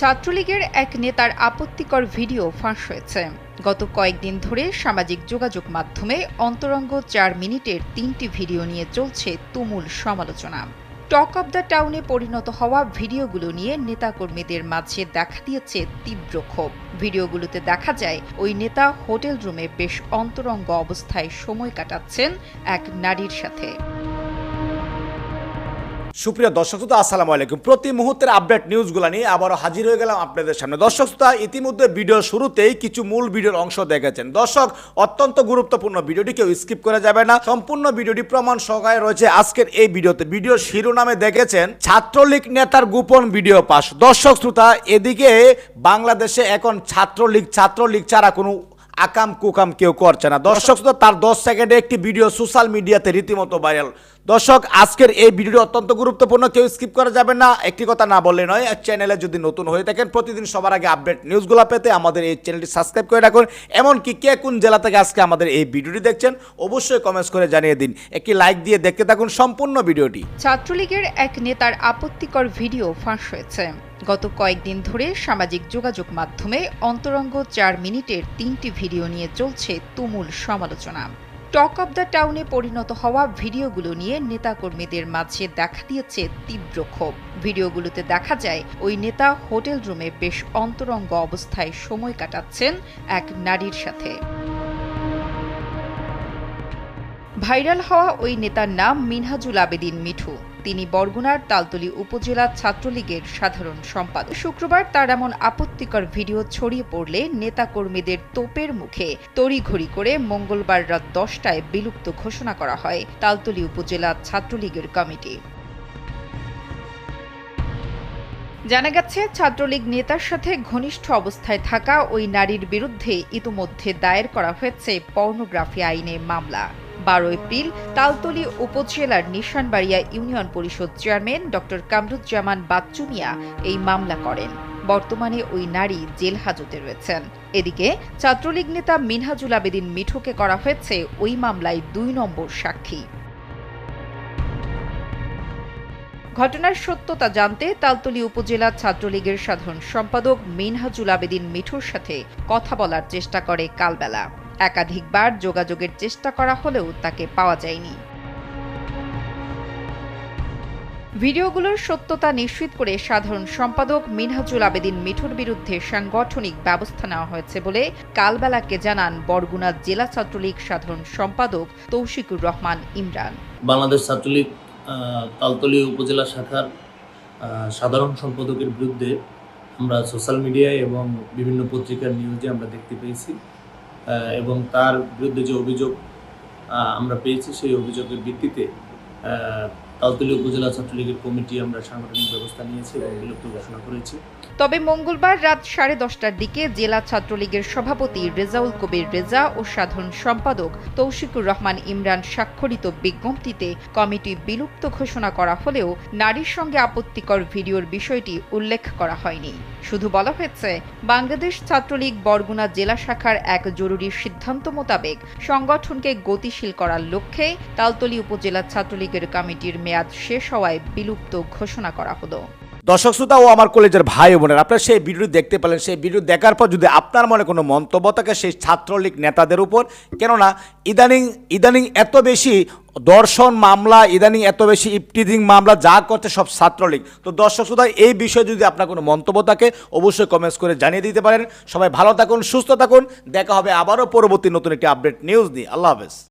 ছাত্রলীগের এক নেতার আপত্তিকর ভিডিও ফাঁস হয়েছে। গত কয়েকদিন ধরে সামাজিক যোগাযোগ মাধ্যমে অন্তরঙ্গ চার মিনিটের তিনটি ভিডিও নিয়ে চলছে তুমুল সমালোচনা। টক অব দ্য টাউনে পরিণত হওয়া ভিডিওগুলো নিয়ে নেতাকর্মীদের মাঝে দেখা দিয়েছে তীব্র ক্ষোভ। ভিডিওগুলোতে দেখা যায়, ওই নেতা হোটেল রুমে বেশ অন্তরঙ্গ অবস্থায় সময় কাটাচ্ছেন এক নারীর সাথে। সুপ্রিয় দর্শক শ্রোতা, আসসালামু আলাইকুম। প্রতি মুহূর্তের আপডেট নিউজগুলো নিয়ে আবারও হাজির হয়ে গেলাম আপনাদের সামনে। দর্শক শ্রোতা, ইতিমধ্যে ভিডিও শুরুতেই কিছু মূল ভিডিওর অংশ দেখেছেন। দর্শক, অত্যন্ত গুরুত্বপূর্ণ ভিডিওটি কেউ স্কিপ করা যাবে না। সম্পূর্ণ ভিডিওটি প্রমাণ সহকারে রয়েছে আজকের এই ভিডিওতে। ভিডিও শিরোনামে দেখেছেন ছাত্রলীগ নেতার গোপন ভিডিও পাস। দর্শক শ্রোতা, এদিকে বাংলাদেশে এখন ছাত্রলীগ ছাত্রলীগ ছাড়া কোনো আকাম কুকাম কেউ করছে না। দর্শক শ্রোতা তার দশ সেকেন্ডে একটি ভিডিও সোশ্যাল মিডিয়াতে রীতিমতো ভাইরাল। দর্শক আজকের এই ভিডিওটি অত্যন্ত গুরুত্বপূর্ণ কেউ স্কিপ করা যাবে না। একটি কথা না বললে নয় চ্যানেলে যদি নতুন হয়ে থাকেন প্রতিদিন সবার আগে আপডেট নিউজগুলো পেতে আমাদের এই চ্যানেলটি সাবস্ক্রাইব করে রাখুন। এমনকি কে কোন জেলা থেকে আজকে আমাদের এই ভিডিওটি দেখছেন অবশ্যই কমেন্টস করে জানিয়ে দিন। একটি লাইক দিয়ে দেখতে থাকুন সম্পূর্ণ ভিডিওটি। ছাত্রলীগের এক নেতার আপত্তিকর ভিডিও ফাঁস হয়েছে। গত কয়েকদিন ধরে সামাজিক যোগাযোগ মাধ্যমে অন্তরঙ্গ চার মিনিটের তিনটি ভিডিও নিয়ে চলছে তুমুল সমালোচনা। টক অব দ্য টাউনে পরিণত হওয়া ভিডিওগুলো নিয়ে নেতাকর্মীদের মাঝে দেখা দিয়েছে তীব্র ক্ষোভ। ভিডিওগুলোতে দেখা যায়, ওই নেতা হোটেল রুমে বেশ অন্তরঙ্গ অবস্থায় সময় কাটাচ্ছেন এক নারীর সাথে। ভাইরাল হওয়া ওই নেতার নাম মিনহাজুল আবেদিন মিঠু। তিনি বরগুনার তালতলি উপজেলা ছাত্রলীগের সাধারণ সম্পাদক। শুক্রবার তার এমন আপত্তিকর ভিডিও ছড়িয়ে পড়লে নেতাকর্মীদের তোপের মুখে তড়িঘড়ি করে মঙ্গলবার রাত দশটায় বিলুপ্ত ঘোষণা করা হয় তালতলি উপজেলা ছাত্রলীগের কমিটি। জানা গেছে, ছাত্রলীগ নেতার সাথে ঘনিষ্ঠ অবস্থায় থাকা ওই নারীর বিরুদ্ধে ইতোমধ্যে দায়ের করা হয়েছে পর্নোগ্রাফি আইনে মামলা। বারো এপ্রিল তালতলি উপজেলার নিশানবাড়িয়া ইউনিয়ন পরিষদ চেয়ারম্যান ডক্টর কামরুজ্জামান বাচ্চু মিয়া এই মামলা করেন। বর্তমানে ওই নারী জেল হাজতে রয়েছেন। এদিকে ছাত্রলীগ নেতা মিনহাজুল আবেদিন মিঠুকে করা হয়েছে ওই মামলায় দুই নম্বর সাক্ষী। ঘটনার সত্যতা জানতে তালতলি উপজেলা ছাত্রলীগের সাধারণ সম্পাদক মিনহাজুল আবেদিন মিঠুর সাথে কথা বলার চেষ্টা করে কালবেলা। একাধিকবার যোগাযোগের চেষ্টা করা হলেও তাকে পাওয়া যায়নি। ভিডিওগুলোর সত্যতা নিশ্চিত করে সাধারণ সম্পাদক মিনহাজুল আবেদিন মিঠুর বিরুদ্ধে সাংগঠনিক ব্যবস্থা নেওয়া হয়েছে বলে কালবেলাকে জানান বরগুনা জেলা ছাত্রলীগ সাধারণ সম্পাদক তৌশিকুর রহমান ইমরান। বাংলাদেশ ছাত্রলীগ তালতলী উপজেলা শাখার সাধারণ সম্পাদকের বিরুদ্ধে আমরা সোশ্যাল মিডিয়ায় এবং বিভিন্ন পত্রিকার নিউজে আমরা দেখতে পেয়েছি। এবং তার বিরুদ্ধে যে অভিযোগ আমরা পেয়েছি সেই অভিযোগের ভিত্তিতে তালতলী উপজেলা ছাত্রলীগের কমিটি আমরা সাংগঠনিক ব্যবস্থা নিয়েছি এবং বিলুপ্ত ঘোষণা করেছি। তবে মঙ্গলবার রাত সাড়ে দশটার দিকে জেলা ছাত্রলীগের সভাপতি রেজাউল কবির রেজা ও সাধারণ সম্পাদক তৌশিকুর রহমান ইমরান স্বাক্ষরিত বিজ্ঞপ্তিতে কমিটি বিলুপ্ত ঘোষণা করা হলেও নারীর সঙ্গে আপত্তিকর ভিডিওর বিষয়টি উল্লেখ করা হয়নি। শুধু বলা হয়েছে, বাংলাদেশ ছাত্রলীগ বরগুনা জেলা শাখার এক জরুরি সিদ্ধান্ত মোতাবেক সংগঠনকে গতিশীল করার লক্ষ্যে তালতলী উপজেলা ছাত্রলীগের কমিটির মেয়াদ শেষ হওয়ায় বিলুপ্ত ঘোষণা করা হলো। দর্শক শ্রোতা ও আমার কলেজের ভাই বোনের, আপনারা সেই ভিডিও দেখতে পেলেন, সেই ভিডিও দেখার পর যদি আপনার মনে কোনো মন্তব্য থাকে সেই ছাত্রলীগ নেতাদের উপর, কেননা ইদানিং ইদানিং এত বেশি দর্শন মামলা, ইদানিং এত বেশি ইফটিজিং মামলা, যা করছে সব ছাত্রলীগ। তো দর্শক শ্রোতা, এই বিষয়ে যদি আপনার কোনো মন্তব্য থাকে, অবশ্যই কমেন্টস করে জানিয়ে দিতে পারেন। সবাই ভালো থাকুন, সুস্থ থাকুন, দেখা হবে আবারও পরবর্তী নতুন একটি আপডেট নিউজ নিয়ে। আল্লাহ হাফেজ।